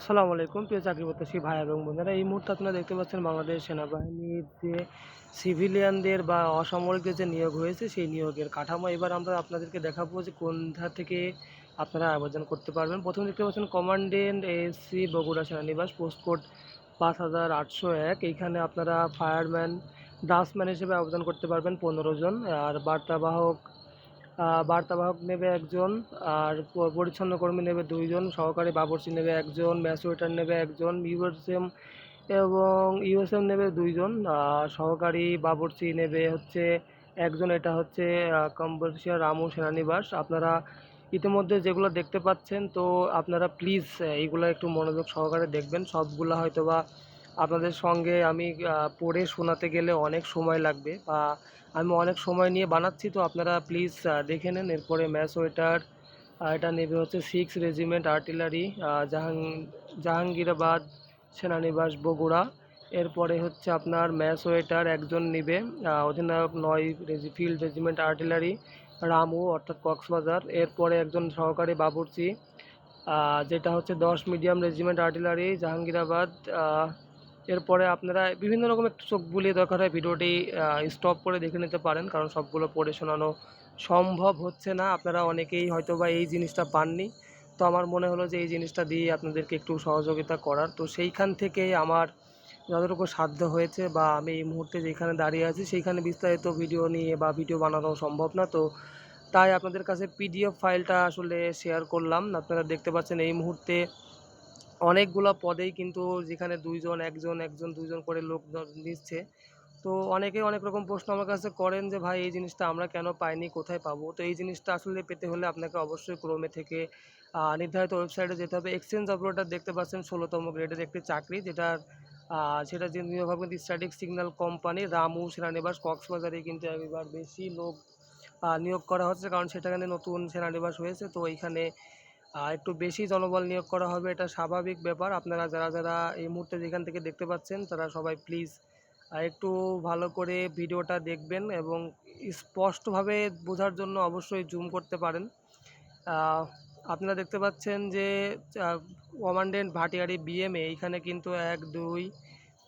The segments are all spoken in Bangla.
আসসালামু আলাইকুম, প্রিয় চাকরি প্রত্যাশী ভাই এবং বোনেরা। এই মুহূর্তে আপনারা দেখতে পাচ্ছেন বাংলাদেশ সেনাবাহিনীর যে সিভিলিয়ানদের বা অসামরিকদের যে নিয়োগ হয়েছে, সেই নিয়োগের কাঠামো। এবার আমরা আপনাদেরকে দেখাবো যে কোনটা থেকে আপনারা আবেদন করতে পারবেন। প্রথমে দেখতে পাচ্ছেন কমান্ডেন্ট এসসি বগুড়া সেনানিবাস, পোস্ট কোড পাঁচ হাজার আটশো এক। এইখানে আপনারা ফায়ারম্যান ড্রাফটসম্যান হিসেবে আবেদন করতে পারবেন পনেরো জন। আর বার্তাবাহক বার্তাবাহক নেবে একজন আর পরিচ্ছন্ন কর্মী নেবে দুইজন, সহকারী বাবরচি নেবে একজন, ম্যাচ ওয়েটার নেবে একজন, ইউএসএম এবং ইউএসএম নেবে দুইজন সহকারী বাবরচি নেবে হচ্ছে একজন, এটা হচ্ছে কম্বোডিয়া রামু সেনানিবাস। আপনারা ইতিমধ্যে যেগুলো দেখতে পাচ্ছেন, তো আপনারা প্লিজ এইগুলো একটু মনোযোগ সহকারে দেখবেন। সবগুলো হয়তো বা আপনাদের সঙ্গে আমি পড়ে শোনাতে গেলে অনেক সময় লাগবে বা আমি অনেক সময় নিয়ে বানাচ্ছি, তো আপনারা প্লিজ দেখে নেন। এরপরে ম্যাচ ওয়েটার এটা নেবে হচ্ছে six regiment artillery Jahan, Jahangirabad, সেনানিবাস, বগুড়া। এরপরে হচ্ছে আপনার ম্যাচ ওয়েটার একজন নেবে অধিনায়ক নয় রেজি ফিল্ড রেজিমেন্ট আর্টিলারি রামু অর্থাৎ কক্সবাজার। এরপরে একজন সহকারী বাবুর্চি যেটা হচ্ছে দশ মিডিয়াম রেজিমেন্ট আর্টিলারি জাহাঙ্গীরাবাদ এরপরে আপনারা বিভিন্ন রকমের চোখ বুলিয়ে দরকার হয়, ভিডিওটি স্টপ করে দেখে নিতে পারেন, কারণ সবগুলো পড়ে শোনানো সম্ভব হচ্ছে না। আপনারা অনেকেই হয়তো বা এই জিনিসটা পাননি। তো আমার মনে হলো যে এই জিনিসটা দিয়ে আপনাদেরকে একটু সহযোগিতা করার। তো সেইখান থেকেই আমার যতটুকু সাধ্য হয়েছে বা আমি এই মুহূর্তে যেখানে দাঁড়িয়ে আছি, সেইখানে বিস্তারিত ভিডিও নিয়ে বা ভিডিও বানানো সম্ভব না। তো তাই আপনাদের কাছে পিডিএফ ফাইলটা আসলে শেয়ার করলাম। আপনারা দেখতে পাচ্ছেন এই মুহূর্তে অনেকগুলো পদেই কিন্তু যেখানে দুইজন একজন একজন দুইজন করে লোক নিচ্ছে। তো অনেকে অনেক রকম প্রশ্ন আমার কাছে করেন যে ভাই এই জিনিসটা আমরা কেন পাইনি? কোথায় পাবো? তো এই জিনিসটা আসলে পেতে হলে আপনাকে অবশ্যই ক্রোমে থেকে নির্ধারিত ওয়েবসাইটে যেতে হবে। এক্সচেঞ্জ অপারেটর দেখতে পাচ্ছেন ষোলোতম গ্রেডের একটি চাকরি আহ, সেটা যে নিয়োগ স্ট্যাটিক সিগন্যাল কোম্পানি রামু সেনানিবাস কক্সবাজারে কিন্তু এবার বেশি লোক নিয়োগ করা হচ্ছে। কারণ সেখানে নতুন সেনানিবাস হয়েছে। তো এইখানে একটু বেশি জনবল নিয়োগ করা হবে, এটা স্বাভাবিক ব্যাপার। আপনারা যারা যারা এই মুহূর্তে যেখান থেকে দেখতে পাচ্ছেন, তারা সবাই প্লিজ একটু ভালো করে ভিডিওটা দেখবেন এবং স্পষ্টভাবে বোঝার জন্য অবশ্যই জুম করতে পারেন। আপনারা দেখতে পাচ্ছেন যে কমান্ডেন্ট ভাটিয়ারি বিএমএ এইখানে কিন্তু এক, দুই,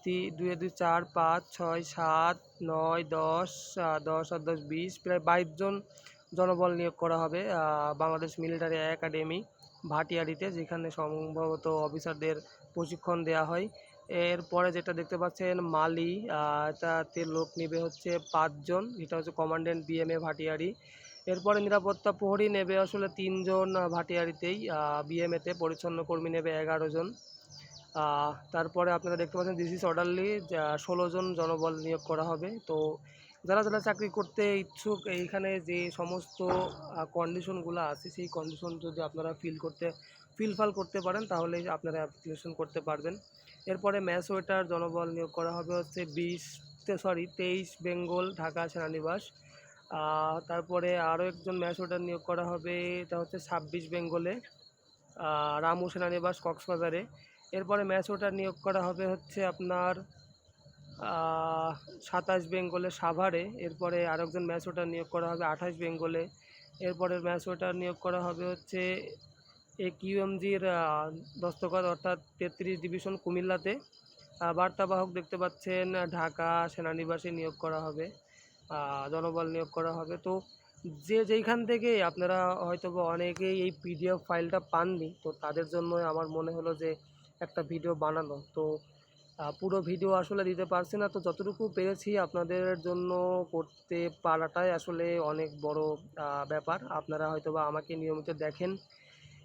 তি- দুই দুই, চার, পাঁচ, ছয়, সাত, নয়, দশ দশ আর দশ, বিশ, প্রায় বাইশ জন জনবল নিয়োগ করা হবে বাংলাদেশ মিলিটারি একাডেমি ভাটিয়ারিতে, যেখানে সম্ভবত অফিসারদের প্রশিক্ষণ দেওয়া হয়। এরপরে যেটা দেখতে পাচ্ছেন, মালি এটাতে লোক নেবে হচ্ছে পাঁচজন, এটা হচ্ছে কমান্ডেন্ট বিএমএ ভাটিয়ারি। এরপরে নিরাপত্তা প্রহরী নেবে আসলে তিনজন ভাটিয়ারিতেই বিএমএতে পরিচ্ছন্ন কর্মী নেবে এগারো জন। তারপরে আপনারা দেখতে পাচ্ছেন দিস ইজ অর্ডারলি ষোলো জন জনবল নিয়োগ করা হবে। তো যারা যারা চাকরি করতে ইচ্ছুক, এইখানে যে সমস্ত কন্ডিশনগুলো আছে, সেই কন্ডিশন যদি আপনারা ফিল করতে ফিলফাল করতে পারেন, তাহলে আপনারা অ্যাপ্লিকেশন করতে পারবেন। এরপরে ম্যাচ ওয়েটার জনবল নিয়োগ করা হবে হচ্ছে বিশ সরি তেইশ বেঙ্গল, ঢাকা সেনানিবাস। তারপরে আরও একজন ম্যাচ ওয়েটার নিয়োগ করা হবে, এটা হচ্ছে ছাব্বিশ বেঙ্গলে রামু সেনানিবাস কক্সবাজারে। এরপরে ম্যাচ ওটার নিয়োগ করা হবে হচ্ছে আপনার সাতাশ বেঙ্গলে সাভারে, এরপরে আরেকজন ম্যাচ ওটার নিয়োগ করা হবে আঠাশ বেঙ্গলে। এরপরে ম্যাচ ওটার নিয়োগ করা হবে হচ্ছে এ কিউএমজির দস্তখত, অর্থাৎ তেত্রিশ ডিভিশন কুমিল্লাতে। বার্তাবাহক দেখতে পাচ্ছেন, ঢাকা সেনানিবাসে নিয়োগ করা হবে জনবল নিয়োগ করা হবে। তো যে যেইখান থেকে আপনারা হয়তো অনেকেই এই পিডিএফ ফাইলটা পাননি, তো তাদের জন্য আমার মনে হলো যে একটা ভিডিও বানানো। তো পুরো ভিডিও আসলে দিতে পারছি না। তো যতটুকু পেরেছি আপনাদের জন্য করতে পারাটাই আসলে অনেক বড় ব্যাপার। আপনারা হয়তো বা আমাকে নিয়মিত দেখেন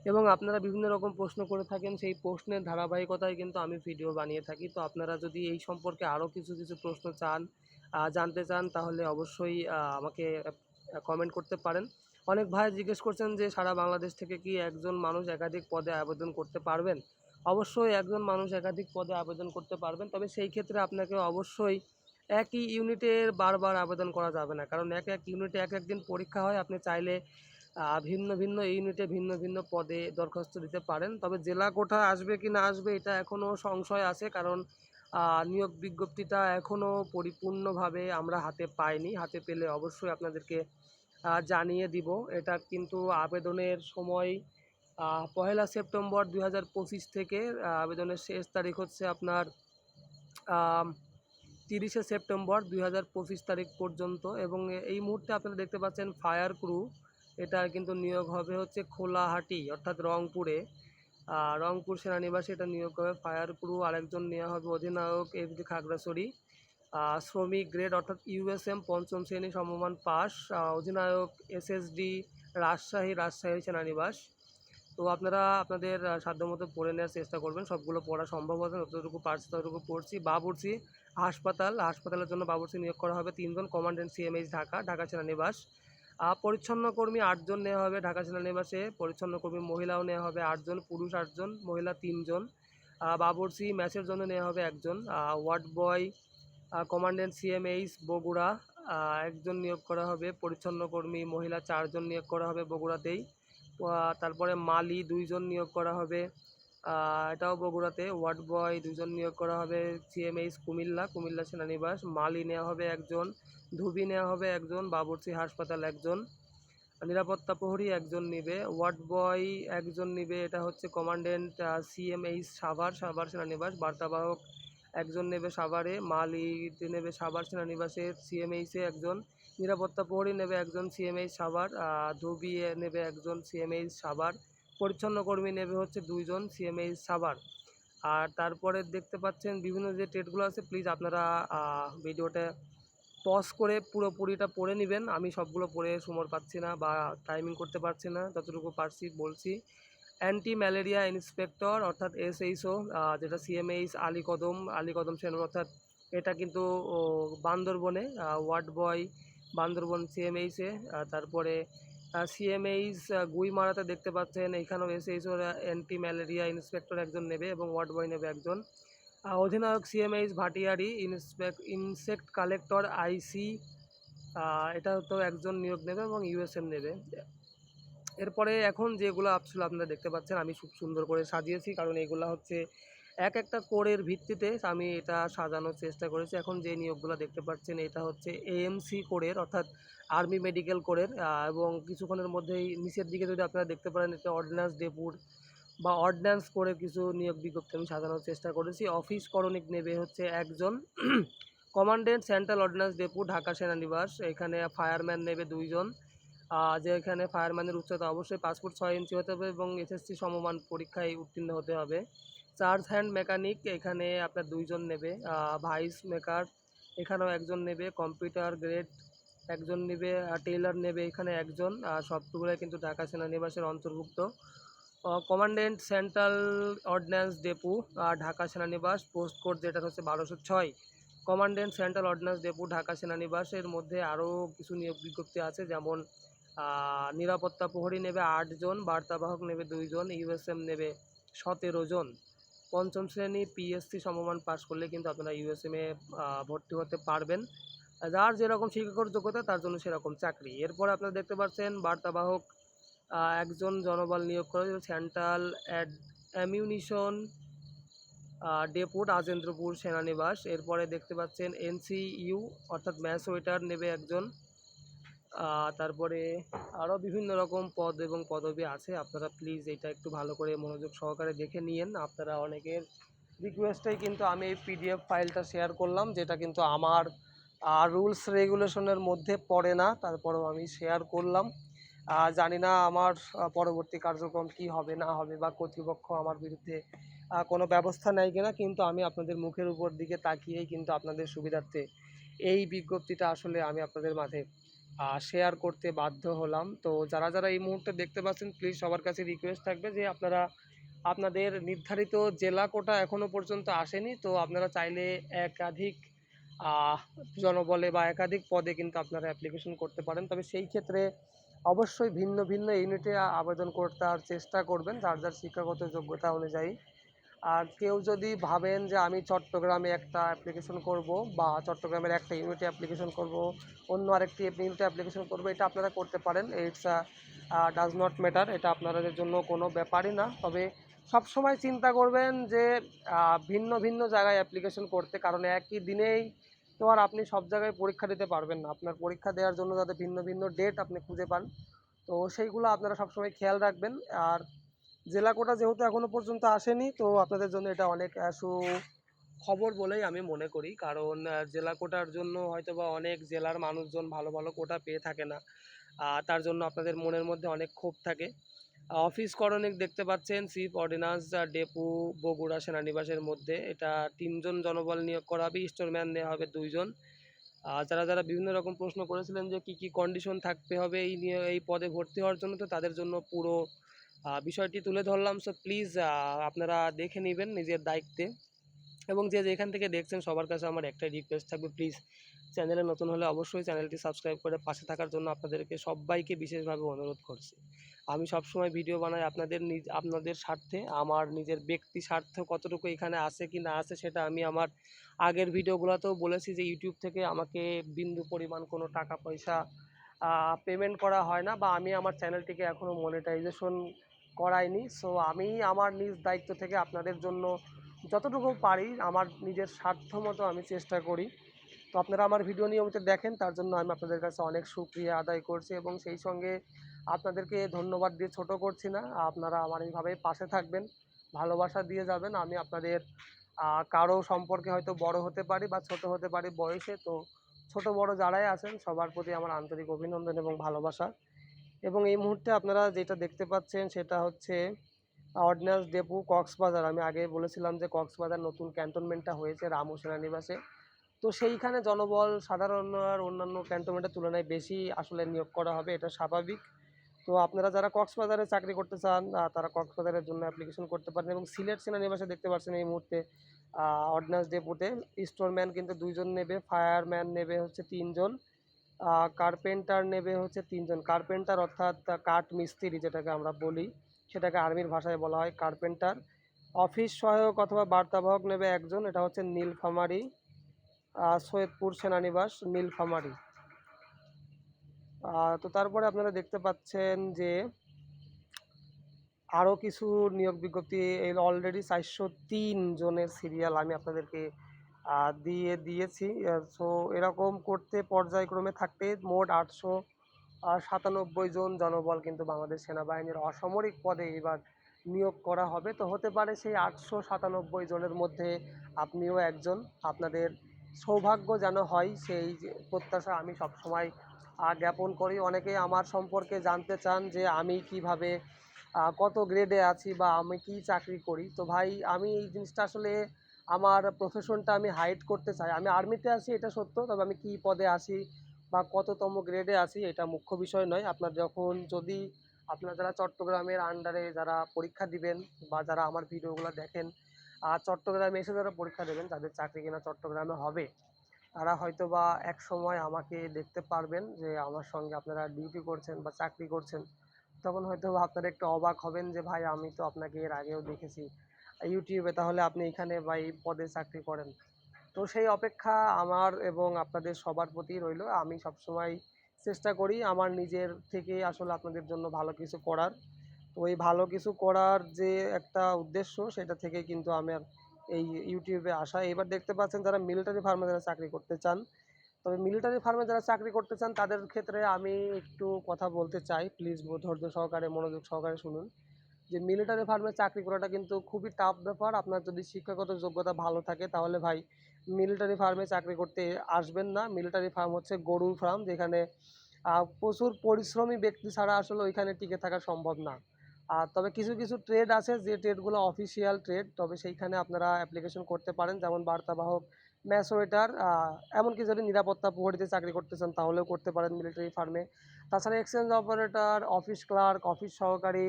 এবং আপনারা বিভিন্ন রকম প্রশ্ন করে থাকেন, সেই প্রশ্নের ধারাবাহিকতায় কিন্তু আমি ভিডিও বানিয়ে থাকি। তো আপনারা যদি এই সম্পর্কে আরও কিছু কিছু প্রশ্ন চান জানতে চান, তাহলে অবশ্যই আমাকে কমেন্ট করতে পারেন। অনেক ভাই জিজ্ঞেস করছেন যে, সারা বাংলাদেশ থেকে কি একজন মানুষ একাধিক পদে আবেদন করতে পারবেন? অবশ্যই একজন মানুষ একাধিক পদে আবেদন করতে পারবেন। তবে সেই ক্ষেত্রে আপনাকে অবশ্যই একই ইউনিটের বারবার আবেদন করা যাবে না। কারণ এক এক ইউনিটে এক এক দিন পরীক্ষা হয়, আপনি চাইলে ভিন্ন ভিন্ন ইউনিটে ভিন্ন ভিন্ন পদে দরখাস্ত দিতে পারেন। তবে জেলা কোঠা আসবে কি না আসবে, এটা এখনও সংশয় আছে। কারণ নিয়োগ বিজ্ঞপ্তিটা এখনও পরিপূর্ণভাবে আমরা হাতে পাইনি। হাতে পেলে অবশ্যই আপনাদেরকে জানিয়ে দিব। এটা কিন্তু আবেদনের সময় পহেলা সেপ্টেম্বর দুই হাজার পঁচিশ থেকে আবেদনের শেষ তারিখ হচ্ছে আপনার তিরিশে সেপ্টেম্বর দুই হাজার পঁচিশ তারিখ পর্যন্ত এবং এই মুহূর্তে আপনারা দেখতে পাচ্ছেন ফায়ার ক্রু, এটা কিন্তু নিয়োগ হবে হচ্ছে খোলাহাটি, অর্থাৎ রংপুরে। রংপুর সেনানিবাসে এটা নিয়োগ হবে, ফায়ার ক্রু আরেকজন নেওয়া হবে, অধিনায়ক এফ ডি খাগড়াছড়ি। শ্রমিক গ্রেড অর্থাৎ ইউএসএম পঞ্চম শ্রেণি সমমান পাস অধিনায়ক এসএসডি রাজশাহী রাজশাহী সেনানিবাস। তো আপনারা আপনাদের সাধ্যমতো পড়ে নেওয়ার চেষ্টা করবেন। সবগুলো পড়া সম্ভব হবে, যতটুকু পারছি ততটুকু পড়ছি। বাবুরচি হাসপাতাল, হাসপাতালের জন্য বাবুরচি নিয়োগ করা হবে। তিনজন কমান্ডেন্ট সিএমএইচ ঢাকা ঢাকা সেনানিবাস পরিচ্ছন্ন কর্মী আটজন নেওয়া হবে ঢাকা সেনানিবাসে পরিচ্ছন্ন কর্মী মহিলাও নেওয়া হবে আটজন, পুরুষ আটজন, মহিলা তিনজন। বাবুরচি ম্যাচের জন্য নেওয়া হবে একজন। Ward boy commandant CMH Bogura. একজন নিয়োগ করা হবে। পরিচ্ছন্ন কর্মী মহিলা চারজন নিয়োগ করা হবে বগুড়াতেই। তারপরে মালি দুইজন নিয়োগ করা হবে। এটাও বগুড়াতে। ওয়ার্ড বয় দুজন নিয়োগ করা হবে। সিএমএইচ কুমিল্লা কুমিল্লা সেনানিবাস। মালি নেওয়া হবে একজন, ধুবি নেওয়া হবে একজন, বাবুরচি হাসপাতাল একজন। নিরাপত্তা প্রহরী একজন নিবে। ওয়ার্ড বয় একজন নিবে, এটা হচ্ছে কমান্ডেন্ট সিএমএইচ সাভার সাভার সেনানিবাস। বার্তাবাহক একজন নেবে সাভারে, মালি নেবে সাভার সেনানিবাসে সিএমএইচে একজন। নিরাপত্তা প্রহরী নেবে একজন সিএমএইচ সাভার ধুবি নেবে একজন সিএমএইচ সাভার, পরিচ্ছন্ন কর্মী নেবে হচ্ছে দুইজন সিএমএইচ সাভার। আর তারপরে দেখতে পাচ্ছেন বিভিন্ন যে টেটগুলো আছে প্লিজ আপনারা ভিডিওটা পজ করে পুরোপুরিটা পড়ে নেবেন। আমি সবগুলো পড়ে সময় পাচ্ছি না বা টাইমিং করতে পারছি না, যতটুকু পারছি বলছি। অ্যান্টি ম্যালেরিয়া ইন্সপেক্টর অর্থাৎ এসএইচও যেটা সিএমএইচ আলী কদম আলী কদম সেন, অর্থাৎ এটা কিন্তু বান্দরবনে ওয়ার্ড বয় বান্দরবন সিএমএইচে তারপরে সিএমএইচ গুইমারাতে দেখতে পাচ্ছেন, এখানেও এসএইচও অ্যান্টি ম্যালেরিয়া ইন্সপেক্টর একজন নেবে এবং ওয়ার্ড বয় নেবে একজন। অধিনায়ক CMH Bhatiari inspect insect collector IC এটা তো একজন নিয়োগ নেবে এবং ইউএসএম নেবে। এরপরে এখন যেগুলো আসলে আপনারা দেখতে পাচ্ছেন, আমি খুব সুন্দর করে সাজিয়েছি, কারণ এগুলো হচ্ছে এক একটা কোরের ভিত্তিতে আমি এটা সাজানোর চেষ্টা করেছি। এখন যে নিয়োগগুলো দেখতে পাচ্ছেন, এটা হচ্ছে এএমসি কোরের অর্থাৎ আর্মি মেডিকেল কোরের এবং কিছুক্ষণের মধ্যেই নিচের দিকে যদি আপনারা দেখতে পারেন, এটা অর্ডিন্যান্স ডেপুর বা অর্ডিন্যান্স করে কিছু নিয়োগ বিজ্ঞপ্তি আমি সাজানোর চেষ্টা করেছি। অফিস করণিক নেবে হচ্ছে একজন commandant central ordnance depot Dhaka সেনানিবাস। এখানে ফায়ারম্যান নেবে দুইজন। যে এখানে ফায়ারম্যানের উচ্চতা অবশ্যই পাসপোর্ট ছয় ইঞ্চি হতে হবে এবং এসএসসি সমমান পরীক্ষায় উত্তীর্ণ হতে হবে। চার্জ হ্যান্ড মেকানিক এখানে আপনার দুইজন নেবে। ভাইস মেকার এখানেও একজন নেবে, কম্পিউটার গ্রেড একজন নেবে টেইলার নেবে এখানে একজন আর সবগুলোই কিন্তু ঢাকা সেনানিবাসের অন্তর্ভুক্ত। Commandant central ordnance depot Dhaka সেনানিবাস, post code যেটা হচ্ছে বারোশো ছয়। Commandant central ordnance depot, Dhaka সেনানিবাসের মধ্যে আরও কিছু নিয়োগ বিজ্ঞপ্তি আছে, যেমন নিরাপত্তা প্রহরী নেবে আটজন, বার্তাবাহক নেবে দুইজন, ইউএসএম নেবে সতেরো জন। পঞ্চম শ্রেণি পিএসসি সমমান পাস করলে কিন্তু আপনারা ইউএসএমে ভর্তি হতে পারবেন। যার যেরকম শিক্ষাগত যোগ্যতা, তার জন্য সেরকম চাকরি। এরপর আপনারা দেখতে পাচ্ছেন, বার্তাবাহক একজন জনবল নিয়োগ করা হয়েছে, central and ammunition depot Rajendrapur সেনানিবাস। এরপরে দেখতে পাচ্ছেন এনসিইউ অর্থাৎ ম্যাস ওয়েটার নেবে একজন। তারপরে আরও বিভিন্ন রকম পদ এবং পদবি আছে। আপনারা প্লিজ এটা একটু ভালো করে মনোযোগ সহকারে দেখে নিয়েন। আপনারা অনেকের রিকোয়েস্টেই কিন্তু আমি এই পিডিএফ ফাইলটা শেয়ার করলাম, যেটা কিন্তু আমার রুলস রেগুলেশনের মধ্যে পড়ে না, তারপরেও আমি শেয়ার করলাম। জানি না আমার পরবর্তী কার্যক্রম কি হবে, না হবে, বা কর্তৃপক্ষ আমার বিরুদ্ধে কোনো ব্যবস্থা নেয় কিনা, কিন্তু আমি আপনাদের মুখের উপর দিকে তাকিয়েই কিন্তু আপনাদের সুবিধার্থে এই বিজ্ঞপ্তিটা আসলে আমি আপনাদের মাঝে শেয়ার করতে বাধ্য হলাম। তো যারা যারা এই মুহূর্তে দেখতে পাচ্ছেন প্লিজ সবার কাছে রিকোয়েস্ট থাকবে যে আপনারা, আপনাদের নির্ধারিত জেলা কোটা এখনও পর্যন্ত আসেনি। তো আপনারা চাইলে একাধিক জনবলে বা একাধিক পদে কিন্তু আপনারা অ্যাপ্লিকেশন করতে পারেন। তবে সেই ক্ষেত্রে অবশ্যই ভিন্ন ভিন্ন ইউনিটে আবেদন করতে চেষ্টা করবেন। যার যার শিক্ষাগত যোগ্যতা অনুযায়ী। আর কেউ যদি ভাবেন যে আমি চট্টগ্রামে একটা অ্যাপ্লিকেশন করব বা চট্টগ্রামের একটা ইউনিটে অ্যাপ্লিকেশন করব, অন্য আরেকটি ইউনিটে অ্যাপ্লিকেশন করব, এটা আপনারা করতে পারেন। ইটস ডাজ নট ম্যাটার এটা আপনাদের জন্য কোনো ব্যাপারই না। তবে সব সময় চিন্তা করবেন যে ভিন্ন ভিন্ন জায়গায় অ্যাপ্লিকেশন করতে, কারণ একই দিনেই তো আর আপনি সব জায়গায় পরীক্ষা দিতে পারবেন না। আপনার পরীক্ষা দেওয়ার জন্য যাতে ভিন্ন ভিন্ন ডেট আপনি খুঁজে পান। তো সেইগুলো আপনারা সবসময় খেয়াল রাখবেন। আর জেলা কোটা যেহেতু এখনও পর্যন্ত আসেনি, তো আপনাদের জন্য এটা অনেক সু খবর বলেই আমি মনে করি। কারণ জেলা কোটার জন্য হয়তো বা অনেক জেলার মানুষজন ভালো ভালো কোটা পেয়ে থাকে না। তার জন্য আপনাদের মনের মধ্যে অনেক ক্ষোভ থাকে। অফিস করণিক দেখতে পাচ্ছেন চিফ অর্ডিন্যান্স ডেপু, বগুড়া সেনানিবাসের মধ্যে। এটা তিনজন জনবল নিয়োগ করা হবে স্টোরম্যান নেওয়া হবে দুইজন। আর যারা যারা বিভিন্ন রকম প্রশ্ন করেছিলেন যে কি কি কন্ডিশন থাকতে হবে এই নিয়ে, এই পদে ভর্তি হওয়ার জন্য, তো তাদের জন্য পুরো বিষয়টি তুলে ধরলাম। সো প্লিজ আপনারা দেখে নেবেন নিজের দায়িত্বে। এবং যে যেখান থেকে দেখছেন, সবার কাছে আমার একটাই রিকোয়েস্ট থাকবে প্লিজ চ্যানেলে নতুন হলে অবশ্যই চ্যানেলটি সাবস্ক্রাইব করে পাশে থাকার জন্য আপনাদেরকে সবাইকে বিশেষভাবে অনুরোধ করছি। আমি সবসময় ভিডিও বানাই আপনাদের নিজ, আপনাদের স্বার্থে, আমার নিজের ব্যক্তি স্বার্থ কতটুকু এখানে আছে কি না আছে সেটা আমি আমার আগের ভিডিওগুলোতেও বলেছি যে ইউটিউব থেকে আমাকে বিন্দু পরিমাণ কোনো টাকা পয়সা পেমেন্ট করা হয় না বা আমি আমার চ্যানেলটিকে এখনও মনিটাইজেশন করাইনি। সো আমি আমার নিজ দায়িত্ব থেকে আপনাদের জন্য যতটুকু পারি আমার নিজের স্বার্থ মতো আমি চেষ্টা করি। তো আপনারা আমার ভিডিও নিয়মিত দেখেন, তার জন্য আমি আপনাদের কাছে অনেক সুক্রিয়া আদায় করছি এবং সেই সঙ্গে আপনাদেরকে ধন্যবাদ দিয়ে ছোট করছি না, আপনারা আমার এইভাবেই পাশে থাকবেন, ভালোবাসা দিয়ে যাবেন, আমি আপনাদের কারও সম্পর্কে হয়তো বড় হতে পারি বা ছোট হতে পারি বয়সে, তো ছোট বড় যারাই আছেন সবার প্রতি আমার আন্তরিক অভিনন্দন এবং ভালোবাসা। এবং এই মুহূর্তে আপনারা যেটা দেখতে পাচ্ছেন সেটা হচ্ছে অর্ডিন্যান্স ডেপু কক্সবাজার। আমি আগে বলেছিলাম যে কক্সবাজার নতুন ক্যান্টনমেন্টটা হয়েছে রামু সেনানিবাসে। তো সেইখানে জনবল, সাধারণ আর অন্যান্য ক্যান্টনমেন্টের তুলনায় বেশি আসলে নিয়োগ করা হবে, এটা স্বাভাবিক। তো আপনারা যারা কক্সবাজারে চাকরি করতে চান তারা কক্সবাজারের জন্য অ্যাপ্লিকেশন করতে পারেন এবং সিলেট সেনানিবাসে দেখতে পাচ্ছেন এই মুহূর্তে অর্ডিন্যান্স ডেপুতে স্টোরম্যান কিন্তু দুইজন নেবে ফায়ারম্যান নেবে হচ্ছে তিনজন। কার্পেন্টার নেবে হচ্ছে তিনজন। কার্পেন্টার অর্থাৎ কাঠ মিস্ত্রি যেটাকে আমরা বলি, সেটাকে আর্মির ভাষায় বলা হয় কার্পেন্টার অফিস সহায়ক অথবা বার্তাবাহক নেবে একজন, এটা হচ্ছে নীলফামারী সৈয়দপুর সেনানিবাস, নীলফামারী। তো তারপরে আপনারা দেখতে পাচ্ছেন যে আরও কিছু নিয়োগ বিজ্ঞপ্তি অলরেডি চারশো তিন জনের সিরিয়াল আমি আপনাদেরকে দিয়ে দিয়েছি। সো এরকম করতে পর্যায়ক্রমে থাকতে মোট আটশো সাতানব্বই জন জনবল কিন্তু বাংলাদেশ সেনাবাহিনীর অসামরিক পদে এবার নিয়োগ করা হবে। তো হতে পারে সেই আটশো সাতানব্বই জনের মধ্যে আপনিও একজন। আপনাদের সৌভাগ্য যেন হয় সেই প্রত্যাশা আমি সবসময় জ্ঞাপন করি। অনেকে আমার সম্পর্কে জানতে চান যে আমি কীভাবে কত গ্রেডে আছি বা আমি কি চাকরি করি। তো ভাই, আমি এই জিনিসটা আসলে আমার প্রফেশনটা আমি হাইড করতে চাই। আমি আর্মিতে আছি, এটা সত্য, তবে আমি কি পদে আছি বা কততম গ্রেডে আছি, এটা মুখ্য বিষয় নয়। আপনার যখন যদি আপনারা যারা চট্টগ্রামের আন্ডারে যারা পরীক্ষা দিবেন বা যারা আমার ভিডিওগুলো দেখেন, আর চট্টগ্রামে এসে যারা পরীক্ষা দেবেন, যাদের চাকরি কিনা চট্টগ্রামে হবে, তারা হয়তো বা এক সময় আমাকে দেখতে পারবেন যে আমার সঙ্গে আপনারা ডিউটি করছেন বা চাকরি করছেন। তখন হয়তো বা আপনারা একটু অবাক হবেন যে, ভাই, আমি তো আপনাকে এর আগেও দেখেছি। ইউটিউবে তাহলে আপনি এখানে বা এই পদে চাকরি করেন। তো সেই অপেক্ষা আমার এবং আপনাদের সবার প্রতি রইল। আমি সবসময় চেষ্টা করি আমার নিজের থেকে আসলে আপনাদের জন্য ভালো কিছু করার। তো এই ভালো কিছু করার যে একটা উদ্দেশ্য, সেটা থেকে কিন্তু আমার এই ইউটিউবে আসা। এবার দেখতে পাচ্ছেন যারা মিলিটারি ফার্মে যারা চাকরি করতে চান, তবে মিলিটারি ফার্মে যারা চাকরি করতে চান, তাদের ক্ষেত্রে আমি একটু কথা বলতে চাই। প্লিজ ধৈর্য সহকারে, মনোযোগ সহকারে শুনুন। যে মিলিটারি ফার্মে চাকরি করাটা কিন্তু খুবই টাফ ব্যাপার। আপনার যদি শিক্ষাগত যোগ্যতা ভালো থাকে, তাহলে ভাই মিলিটারি ফার্মে চাকরি করতে আসবেন না। মিলিটারি ফার্ম হচ্ছে গরুর ফার্ম যেখানে প্রচুর পরিশ্রমী ব্যক্তি ছাড়া আসলে ওইখানে টিকে থাকা সম্ভব না। আর তবে কিছু কিছু ট্রেড আছে, যে ট্রেডগুলো অফিসিয়াল ট্রেড তবে সেইখানে আপনারা অ্যাপ্লিকেশন করতে পারেন। যেমন বার্তাবাহক ম্যাচ ওয়েটার এমনকি যদি নিরাপত্তা প্রহরীতে চাকরি করতে চান তাহলেও করতে পারেন মিলিটারি ফার্মে তাছাড়া exchange operator office clerk office সহকারী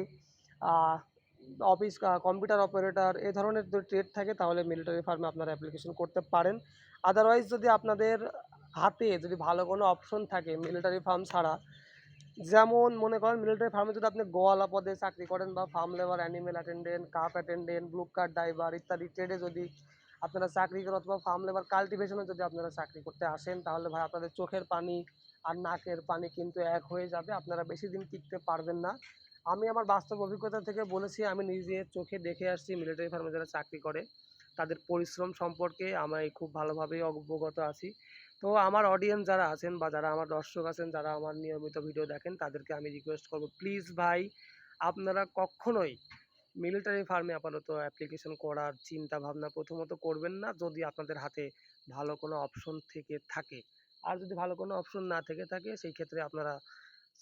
অফিস কম্পিউটার অপারেটর এ ধরনের যদি ট্রেড থাকে, তাহলে মিলিটারি ফার্মে আপনারা অ্যাপ্লিকেশন করতে পারেন। আদারওয়াইজ যদি আপনাদের হাতে যদি ভালো কোনো অপশন থাকে মিলিটারি ফার্ম ছাড়া, যেমন মনে করেন মিলিটারি ফার্মে যদি আপনি গোয়ালা পদে চাকরি করেন বা farm labour animal attendant cup attendant blue card driver ইত্যাদি ট্রেডে যদি আপনারা চাকরি করেন অথবা ফার্ম লেবার কাল্টিভেশনে যদি আপনারা চাকরি করতে আসেন, তাহলে ভাই আপনাদের চোখের পানি আর নাকের পানি কিন্তু এক হয়ে যাবে। আপনারা বেশি দিন টিকতে পারবেন না। আমি আমার বাস্তব অভিজ্ঞতা থেকে বলেছি, আমি নিজে চোখে দেখে আসছি মিলিটারি ফার্মে যারা চাকরি করে, তাদের পরিশ্রম সম্পর্কে আমি খুব ভালোভাবেই অবগত আছি। তো আমার অডিয়েন্স যারা আছেন বা যারা আমার দর্শক আছেন, যারা আমার নিয়মিত ভিডিও দেখেন, তাদেরকে আমি রিকোয়েস্ট করব প্লিজ ভাই, আপনারা কখনোই মিলিটারি ফার্মে আপাতত অ্যাপ্লিকেশন করার চিন্তা ভাবনা প্রথমত করবেন না, যদি আপনাদের হাতে ভালো কোনো অপশন থেকে থাকে। আর যদি ভালো কোনো অপশন না থেকে থাকে, সেই ক্ষেত্রে আপনারা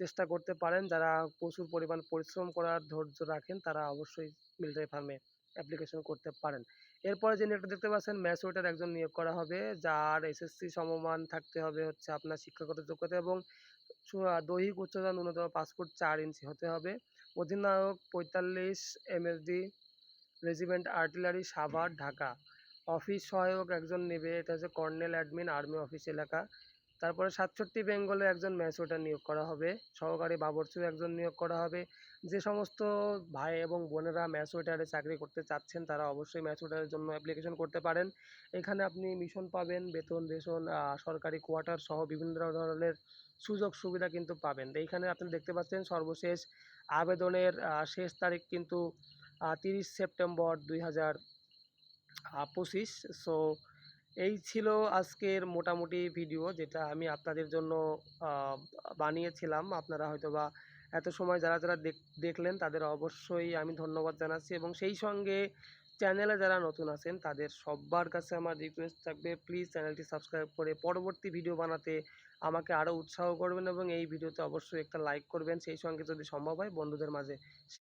চেষ্টা করতে পারেন। যারা প্রচুর পরিমাণ পরিশ্রম করার ধৈর্য রাখেন, তারা অবশ্যই মিলিটারি ফার্মে অ্যাপ্লিকেশন করতে পারেন। এরপরে যে নিয়োগটা দেখতে পাচ্ছেন ম্যাথ ওয়েটার একজন নিয়োগ করা হবে, যার এসএসসি সমমান থাকতে হবে হচ্ছে আপনার শিক্ষাগত যোগ্যতা এবং দৈহিক উচ্চতা ন্যূনতম পাসপোর্ট চার ইঞ্চি হতে হবে। অধিনায়ক পঁয়তাল্লিশ MSD regiment artillery Savar, Dhaka. Office সহায়ক একজন নেবে, এটা হচ্ছে কর্নেল অ্যাডমিন, আর্মি অফিস এলাকা। তারপরে সাতষট্টি বেঙ্গলে একজন ম্যাচওয়েটার নিয়োগ করা হবে, সহকারী বাবরচু একজন নিয়োগ করা হবে। যে সমস্ত ভাই এবং বোনেরা ম্যাচওয়েটারে চাকরি করতে চাচ্ছেন, তারা অবশ্যই ম্যাচওয়েটারের জন্য অ্যাপ্লিকেশন করতে পারেন। এখানে আপনি মিশন পাবেন, বেতন, রেশন সরকারি কোয়ার্টার সহ বিভিন্ন ধরনের সুযোগ সুবিধা কিন্তু পাবেন। এইখানে আপনি দেখতে পাচ্ছেন সর্বশেষ আবেদনের শেষ তারিখ কিন্তু তিরিশ সেপ্টেম্বর দুই হাজার পঁচিশ। সো এই ছিল আজকের মোটামুটি ভিডিও যেটা আমি আপনাদের জন্য বানিয়েছিলাম। আপনারা হয়তোবা এত সময় যারা যারা দেখ- দেখলেন তাদের অবশ্যই আমি ধন্যবাদ জানাচ্ছি এবং সেই সঙ্গে চ্যানেলে যারা নতুন আছেন তাদের সবার কাছে আমার রিকোয়েস্ট থাকবে প্লিজ চ্যানেলটি সাবস্ক্রাইব করে পরবর্তী ভিডিও বানাতে আমাকে আরও উৎসাহ করবেন এবং এই ভিডিওতে অবশ্যই একটা লাইক করবেন। সেই সঙ্গে যদি সম্ভব হয় বন্ধুদের মাঝে